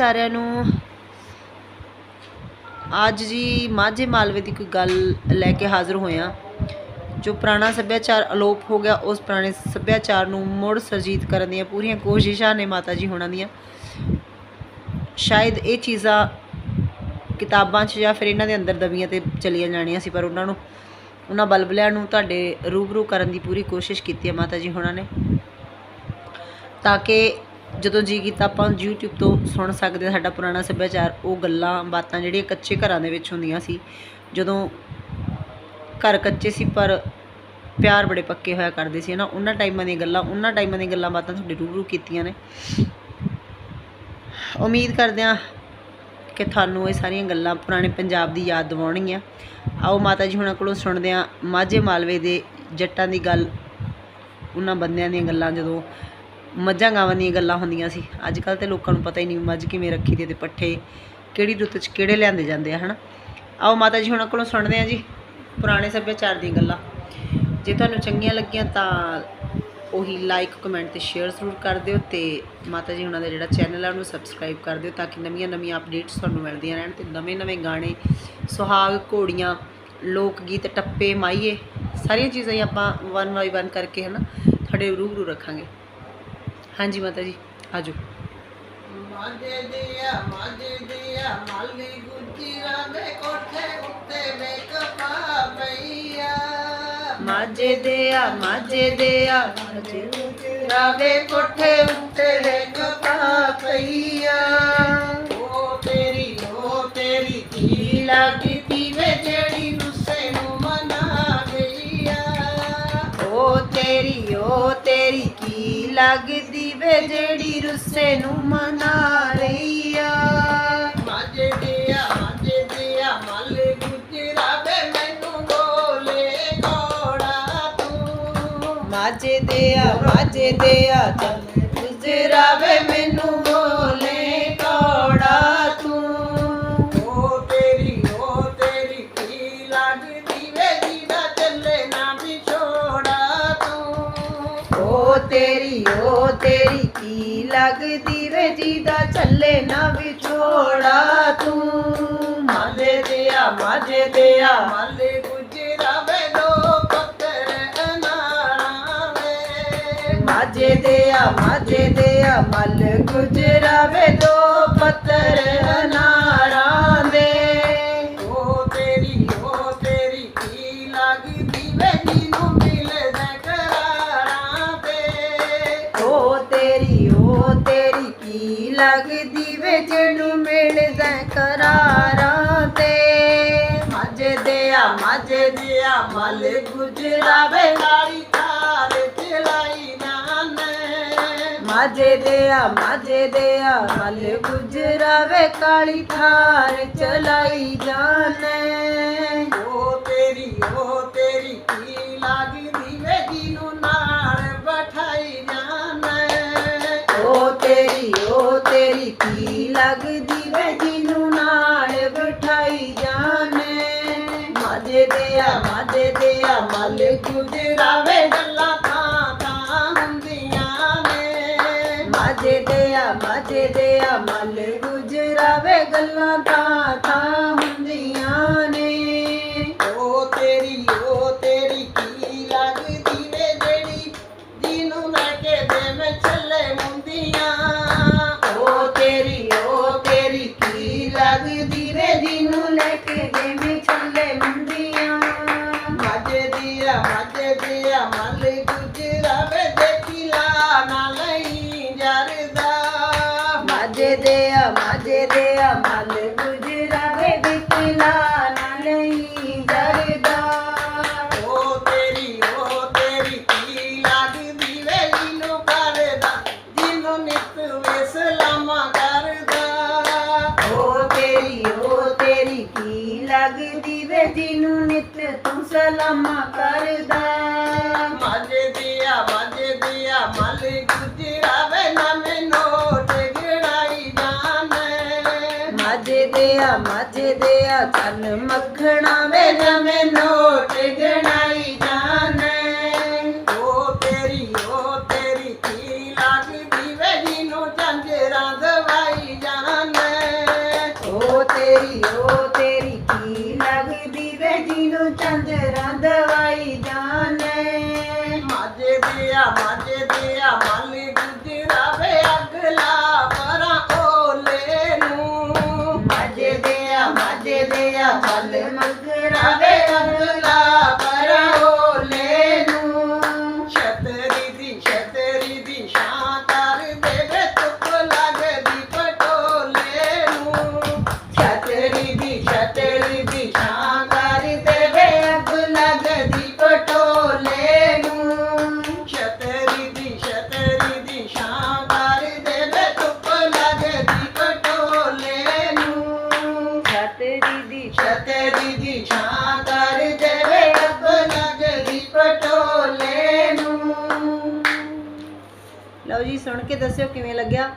ਸਾਰਿਆਂ ਨੂੰ। ਅੱਜ ਜੀ ਮਾਝੇ ਮਾਲਵੇ ਦੀ ਕੋਈ ਗੱਲ ਲੈ ਕੇ ਹਾਜ਼ਰ ਹੋਇਆ। ਜੋ ਪੁਰਾਣਾ ਸੱਭਿਆਚਾਰ ਅਲੋਪ ਹੋ ਗਿਆ, ਉਸ ਪੁਰਾਣੇ ਸੱਭਿਆਚਾਰ ਨੂੰ ਮੁੜ ਸਰਜੀਤ ਕਰਨ ਦੀਆਂ ਪੂਰੀਆਂ ਕੋਸ਼ਿਸ਼ਾਂ ਨੇ ਮਾਤਾ ਜੀ ਹੋਣਾ ਦੀਆਂ। ਸ਼ਾਇਦ ਇਹ ਚੀਜ਼ਾਂ ਕਿਤਾਬਾਂ 'ਚ ਜਾਂ ਫਿਰ ਇਹਨਾਂ ਦੇ ਅੰਦਰ ਦਬੀਆਂ ਤੇ ਚਲੀਆਂ ਜਾਣੀਆਂ ਸੀ, ਪਰ ਉਹਨਾਂ ਨੂੰ, ਉਹਨਾਂ ਬਲਬਲਿਆਂ ਨੂੰ ਤੁਹਾਡੇ ਰੂਬਰੂ ਕਰਨ ਦੀ ਪੂਰੀ ਕੋਸ਼ਿਸ਼ ਕੀਤੀ ਹੈ ਮਾਤਾ ਜੀ ਹੋਣਾ ਨੇ। ਤਾਂ ਕਿ ਜਦੋਂ ਜੀ ਕੀਤਾ ਆਪਾਂ YouTube ਤੋਂ ਸੁਣ ਸਕਦੇ ਹਾਂ ਸਾਡਾ ਪੁਰਾਣਾ ਸੱਭਿਆਚਾਰ, ਉਹ ਗੱਲਾਂ, ਬਾਤਾਂ ਜਿਹੜੀਆਂ ਕੱਚੇ ਘਰਾਂ ਦੇ ਵਿੱਚ ਹੁੰਦੀਆਂ ਸੀ। ਜਦੋਂ ਘਰ ਕੱਚੇ ਸੀ, ਪਰ ਪਿਆਰ ਬੜੇ ਪੱਕੇ ਹੋਇਆ ਕਰਦੇ ਸੀ ਨਾ ਉਹਨਾਂ ਟਾਈਮਾਂ ਦੀਆਂ ਗੱਲਾਂ, ਉਹਨਾਂ ਟਾਈਮਾਂ ਦੀਆਂ ਗੱਲਾਂ, ਬਾਤਾਂ ਤੁਹਾਡੇ ਰੂਬਰੂ ਕੀਤੀਆਂ ਨੇ। ਉਮੀਦ ਕਰਦੇ ਹਾਂ ਕਿ ਤੁਹਾਨੂੰ ਇਹ ਸਾਰੀਆਂ ਗੱਲਾਂ ਪੁਰਾਣੇ ਪੰਜਾਬ ਦੀ ਯਾਦ ਦਿਵਾਉਣਗੀਆਂ। ਆਓ ਮਾਤਾ ਜੀ ਹੁਣਾਂ ਕੋਲੋਂ ਸੁਣਦੇ ਹਾਂ ਮਾਝੇ ਮਾਲਵੇ ਦੇ ਜੱਟਾਂ ਦੀ ਗੱਲ, ਉਹਨਾਂ ਬੰਦਿਆਂ ਦੀਆਂ ਗੱਲਾਂ ਜਦੋਂ ਮੱਝਾਂ ਗਾਵਾਂ ਦੀਆਂ ਗੱਲਾਂ ਹੁੰਦੀਆਂ ਸੀ। ਅੱਜ ਕੱਲ ਤੇ ਲੋਕਾਂ ਨੂੰ ਪਤਾ ਹੀ ਨਹੀਂ ਮੱਝ ਕਿਵੇਂ ਰੱਖੀ ਦੀ ਤੇ ਪੱਠੇ ਕਿਹੜੀ ਰੁੱਤ 'ਚ ਕਿਹੜੇ ਲਿਆਂਦੇ ਜਾਂਦੇ ਆ, ਹਨਾ? ਆਓ ਮਾਤਾ ਜੀ, ਹੁਣਾਂ ਕੋਲੋਂ ਸੁਣਦੇ ਹਾਂ ਜੀ ਪੁਰਾਣੇ ਸੱਭਿਆਚਾਰ ਦੀਆਂ ਗੱਲਾਂ। ਜੇ ਤੁਹਾਨੂੰ ਚੰਗੀਆਂ ਲੱਗੀਆਂ ਤਾਂ ਉਹੀ ਲਾਈਕ ਕਮੈਂਟ ਤੇ ਸ਼ੇਅਰ ਜ਼ਰੂਰ ਕਰ ਦਿਓ ਤੇ ਮਾਤਾ ਜੀ ਉਹਨਾਂ ਦਾ ਜਿਹੜਾ ਚੈਨਲ ਆ ਉਹਨੂੰ ਸਬਸਕ੍ਰਾਈਬ ਕਰ ਦਿਓ ਤਾਂ ਕਿ ਨਵੀਆਂ ਨਵੀਆਂ ਅਪਡੇਟਸ ਤੁਹਾਨੂੰ ਮਿਲਦੀਆਂ ਰਹਿਣ ਤੇ ਨਵੇਂ ਨਵੇਂ ਗਾਣੇ, ਸੁਹਾਗ, ਘੋੜੀਆਂ ਲੋਕ ਗੀਤ ਟੱਪੇ, ਮਾਈਏ, ਸਾਰੀਆਂ ਚੀਜ਼ਾਂ ਹੀ ਆਪਾਂ ਵਨ ਬਾਈ ਵਨ ਕਰਕੇ, ਹਨਾ, ਤੁਹਾਡੇ ਰੂਬਰੂ ਰੱਖਾਂਗੇ। ਹਾਂਜੀ ਮਾਤਾ ਜੀ ਆਜੋ। ਮਾਝੇ ਦਿਆ ਮਾਝੇ ਦਿਆ ਮਾਲੀ ਗੁਜਰਾ ਦੇ ਕੋਠੇ ਉੱਤੇ ਵੇਖਪਾ ਪਈਆ ਮਾਝੇ ਦੇ ਆ ਮਾਝੇ ਦੇ ਆ ਮਾਝੇ ਗੁਜਰਾ ਦੇ ਕੋਠੇ ਉੱਤੇ ਲੱਗਦੀ ਵੇ ਜਿਹੜੀ ਰੁੱਸੇ ਨੂੰ ਮਨਾ ਰਹੀ ਆ। ਮਾਝੇ ਦਿਆ ਮਾਝੇ ਦਿਆ ਮਾਲੇ ਗੁਜਰਾ ਵੇ ਮੈਨੂੰ ਬੋਲੇ ਕੋੜਾ ਤੂੰ। ਮਾਝੇ ਦੇ ਆ ਮਾਝੇ ਦੇ ਆ ਚੱਲ ਗੁਜਰਾ ਵੇ ਮੈਨੂੰ ਬੋਲੇ ਤੇਰੀ ਓ ਤੇਰੀ ਕੀ ਲੱਗਦੀ ਵੇ ਜਿਹਦਾ ਚੱਲੇ ਨਾ ਵਿਛੋੜਾ ਤੂੰ? ਮਾਲੇ ਦਿਆ ਮਾਝੇ ਦਿਆ ਮਾਲੇ ਗੁਜਰਾ ਵੇ ਦੋ ਪੱਤਰ ਅਨਾਰਾਂ ਵੇ। ਮਾਝੇ ਦੇ ਆ ਮਾਝੇ ਦੇ ਆ ਮਲ ਗੁਜਰਾਵੇ ਦੋ ਪੱਤਰ ਅਨਾਰਾਂ ਮਿਲਦਾ ਕਰਾਰਾਂ ਤੇ। ਮਾਝੇ ਦੇ ਆ ਮਾਝੇ ਦੇ ਆ ਮਲ ਗੁਜਰਾਵੇ ਕਾਲੀ ਥਾਰ ਚਲਾਈ ਨਾਨੇ ਮਾਝੇ ਦੇ ਆ ਮਾਝੇ ਦੇ ਆ ਮਲ ਗੁਜਰਾਵੇ ਕਾਲੀ ਥਾਰ ਚਲਾਈ ਜਾਣੇ ਉਹ ਤੇਰੀ, ਉਹ ਦੇ ਮਾਝੇ ਦੇ ਆ ਮਲ ਗੁਜਰਾਵੇ ਗੱਲਾਂ ਤਾਂ ਤਾਂ ਹੁੰਦੀਆਂ ਨੇ। ਉਹ ਤੇਰੀ ਉਹ ਤੇਰੀ ਕੀ ਲੱਗਦੀ ਵੇ ਜਿਹੜੀ ਜਿਹਨੂੰ ਲੈ ਕੇ ਦੇ ਮੈਂ ਚੱਲੇ ਮੁੰਦੀਆਂ। ਓ ਤੇਰੀ ਓ ਤੇਰੀ ਕੀ ਲੱਗਦੀ ਵੇ ਜਿਹਨੂੰ ਲੈ ਕੇ ਦੇਵੇਂ ਛੱਲੇ ਮੁੰਡੀਆਂ ਮਾਝੇ ਦੀਆ ਮਾਝੇ ਦੀਆ ਮਲ ਜਿਹਨੂੰ ਨਿਤ ਤੂੰ ਸਲਾਮਾ ਕਰਦਾ। ਮਾਝੇ ਦੀਆ ਮਾਝੇ ਦੀਆ ਮਲ ਗੁਜਰਾਵੇ ਨਾ ਨੋਟ ਗੜਾਈ ਜਾਣੇ। ਮਾਝੇ ਦੇ ਆ ਮਾਝੇ ਦੇ ਆ ਚੰਨ ਮੱਖਣਾ ਵੇ ਨਵੇਂ ਨੋਟ ਗਣਾਈ ਜਾਣੇ। ਉਹ ਤੇਰੀ ਉਹ ਤੇਰੀ ਕੀ ਲੱਗਦੀ ਵੇ ਜਿਹਨੂੰ ਝਾਂਜਰਾਂ ਦਵਾਈ ਜਾਣੇ। ਦੀ ਛਾਂ ਤਰ ਦੇਵੇ ਰੱਬ ਲੱਗਦੀ ਪਟੋਲੇ ਨੂੰ। ਲਓ ਜੀ, ਸੁਣ ਕੇ ਦੱਸਿਓ ਕਿਵੇਂ ਲੱਗਿਆ।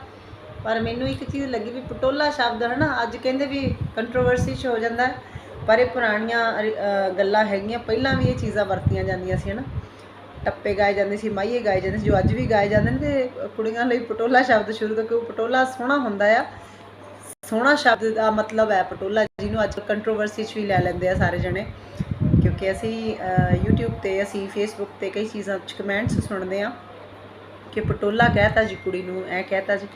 ਪਰ ਮੈਨੂੰ ਇੱਕ ਚੀਜ਼ ਲੱਗੀ ਵੀ ਪਟੋਲਾ ਸ਼ਬਦ ਹੈ ਨਾ ਅੱਜ ਕਹਿੰਦੇ ਵੀ ਕੰਟਰੋਵਰਸੀ ਚ ਹੋ ਜਾਂਦਾ ਹੈ। ਪਰ ਇਹ ਪੁਰਾਣੀਆਂ ਗੱਲਾਂ ਹੈਗੀਆਂ, ਪਹਿਲਾਂ ਵੀ ਇਹ ਚੀਜ਼ਾਂ ਵਰਤੀਆਂ ਜਾਂਦੀਆਂ ਸੀ ਹਨਾ। ਟੱਪੇ ਗਾਏ ਜਾਂਦੇ ਸੀ, ਮਾਈਏ ਗਾਏ ਜਾਂਦੇ ਸੀ, ਜੋ ਅੱਜ ਵੀ ਗਾਏ ਜਾਂਦੇ ਨੇ, ਤੇ ਕੁੜੀਆਂ ਲਈ ਪਟੋਲਾ ਸ਼ਬਦ ਸ਼ੁਰੂ ਤੋਂ, ਕਿਉਂ ਪਟੋਲਾ ਸੋਹਣਾ ਹੁੰਦਾ ਆ। ਸੋਹਣਾ ਸ਼ਬਦ ਦਾ ਮਤਲਬ ਹੈ ਪਟੋਲਾ ਜਿਹਨੂੰ ਅੱਜ ਕੰਟਰੋਵਰਸੀ 'ਚ ਵੀ ਲੈ ਲੈਂਦੇ ਆ ਸਾਰੇ ਜਣੇ। ਕਿਉਂਕਿ ਅਸੀਂ ਅ, YouTube ਤੇ ਅਸੀਂ Facebook ਤੇ ਕਈ ਚੀਜ਼ਾਂ 'ਚ ਕਮੈਂਟਸ ਸੁਣਦੇ ਆ ਕਿ ਪਟੋਲਾ ਕਹਿਤਾ ਜੀ ਕੁੜੀ ਨੂੰ ਐ ਕਹਿਤਾ ਜੀ।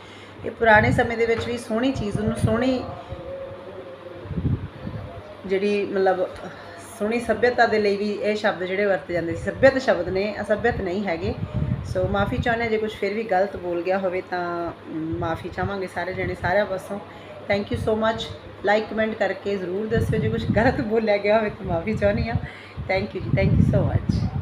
ਇਹ ਪੁਰਾਣੇ ਸਮੇਂ ਦੇ ਵਿੱਚ ਵੀ ਸੋਹਣੀ ਚੀਜ਼ ਨੂੰ ਸੋਹਣੀ ਜਿਹੜੀ ਮਤਲਬ ਸੋਹਣੀ ਸੱਭਿਅਤਾ ਦੇ ਲਈ ਵੀ ਇਹ ਸ਼ਬਦ ਜਿਹੜੇ ਵਰਤੇ ਜਾਂਦੇ ਸੀ। ਸੱਭਿਅਤ ਸ਼ਬਦ ਨੇ ਅਸੱਭਿਅਤ ਨਹੀਂ ਹੈਗੇ। ਸੋ ਮਾਫੀ ਚਾਹੁੰਦੇ ਹਾਂ ਜੇ ਕੁਝ ਫਿਰ ਵੀ ਗਲਤ ਬੋਲ ਗਿਆ ਹੋਵੇ ਤਾਂ ਮਾਫੀ ਚਾਹਾਂਗੇ ਸਾਰੇ ਜਣੇ ਸਾਰਿਆਂ ਪਾਸੋਂ thank you so much like comment ਕਰਕੇ ਜ਼ਰੂਰ ਦੱਸਿਓ ਜੇ ਕੁਝ ਗਲਤ ਬੋਲਿਆ ਗਿਆ ਹੋਵੇ ਤਾਂ ਮਾਫੀ ਚਾਹੁੰਦੀ ਹਾਂ। Thank you ji thank you so much